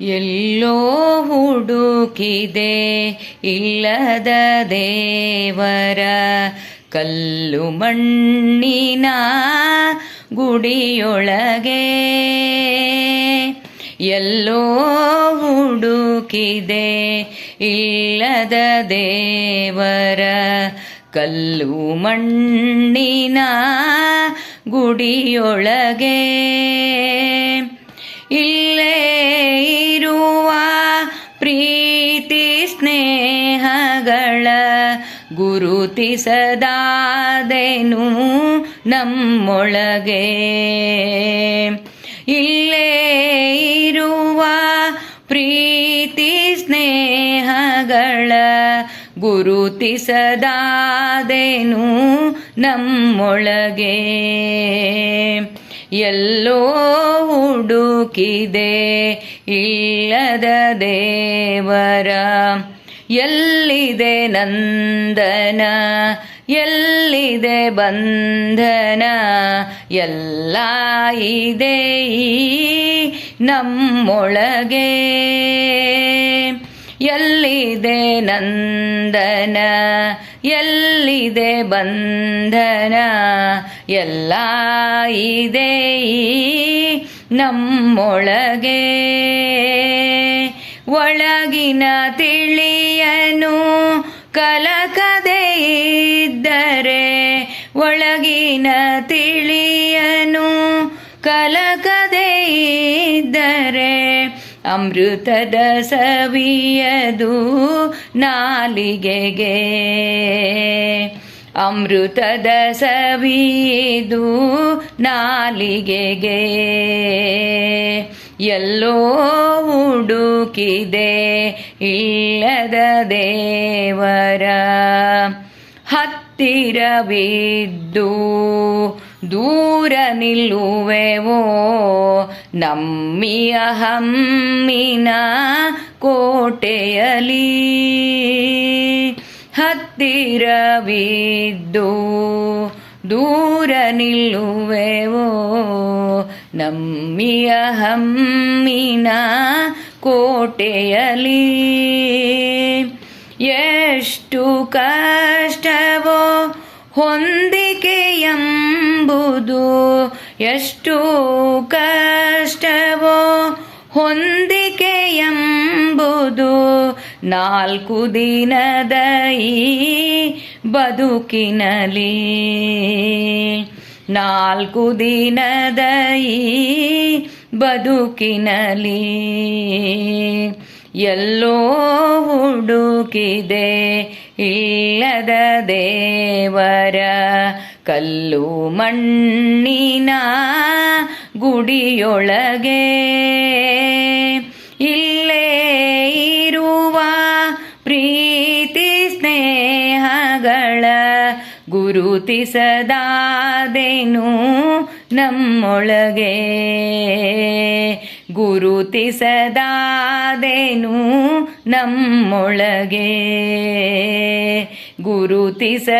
ಎಲ್ಲೋ ಹುಡುಕಿದೆ ಇಲ್ಲದ ದೇವರ ಕಲ್ಲು ಮಣ್ಣಿನ ಗುಡಿಯೊಳಗೆ. ಎಲ್ಲೋ ಹುಡುಕಿದೆ ಇಲ್ಲದ ದೇವರ ಕಲ್ಲು ಮಣ್ಣಿನ ಗುಡಿಯೊಳಗೆ. ಇಲ್ಲೇ ಸ್ನೇಹಗಳ ಗುರುತಿಸದಾದೇನು ನಮ್ಮೊಳಗೆ. ಇಲ್ಲೇ ಇರುವ ಪ್ರೀತಿ ಸ್ನೇಹಗಳ ಗುರುತಿಸದಾದೇನು ನಮ್ಮೊಳಗೆ. ಎಲ್ಲೋ ಹುಡುಕಿದೆ ಇಲ್ಲದ ದೇವರ ಎಲ್ಲಿದೆ ನಂದನ? ಎಲ್ಲಿದೆ ಬಂಧನ? ಎಲ್ಲ ಇದೆ ನಮ್ಮೊಳಗೆ. ಎಲ್ಲಿದೆ ನಂದನ? ಎಲ್ಲಿದೆ ಬಂಧನ? ಎಲ್ಲ ಇದೆ ಈ ನಮ್ಮೊಳಗೆ. ಒಳಗಿನ ತಿಳಿಯನು. ಕಲಕದೆ ಇದ್ದರೆ ಒಳಗಿನ ತಿಳಿಯನು. ಕಲಕದೆ ಇದ್ದರೆ ಅಮೃತದ ಸವಿಯದು ನಾಲಿಗೆಗೆ. ಅಮೃತದ ಸವಿಯದು ನಾಲಿಗೆಗೆ. ಎಲ್ಲೋ ಹುಡುಕಿದೆ ಇಲ್ಲದ ದೇವರ ಹತ್ತಿರವಿದ್ದು ದೂರ ನಿಲ್ಲುವೆವೋ ನಮ್ಮಿಯ ಹಮ್ಮಿನ ಕೋಟೆಯಲಿ ಹತ್ತಿರವಿದ್ದು ದೂರ ನಿಲ್ಲುವೆವೋ ನಮ್ಮಿಯ ಹಮ್ಮಿನ ಕೋಟೆಯಲಿ ಎಷ್ಟು ಕಷ್ಟವೋ ಹೊಂದಿಕೆ ಎಂಬುದು, ಎಷ್ಟು ಕಷ್ಟವೋ ಹೊಂದಿಕೆ ಎಂಬುದು ನಾಲ್ಕು ದಿನದ ಈ ಬದುಕಿನಲಿ ನಾಲ್ಕು ದಿನದ ಈ ಬದುಕಿನಲಿ ಎಲ್ಲೋ ಹುಡುಕಿದೆ ಇಲ್ಲದ ದೇವರ ಕಲ್ಲು ಮಣ್ಣಿನ ಗುಡಿಯೊಳಗೆ. ಗುರುತಿಸದಾದೆನು ನಮ್ಮೊಳಗೆ. ಗುರುತಿಸದಾದೆನು ನಮ್ಮೊಳಗೆ. ಗುರುತಿಸದಾದೆನು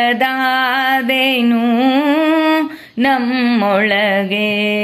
ನಮ್ಮೊಳಗೆ.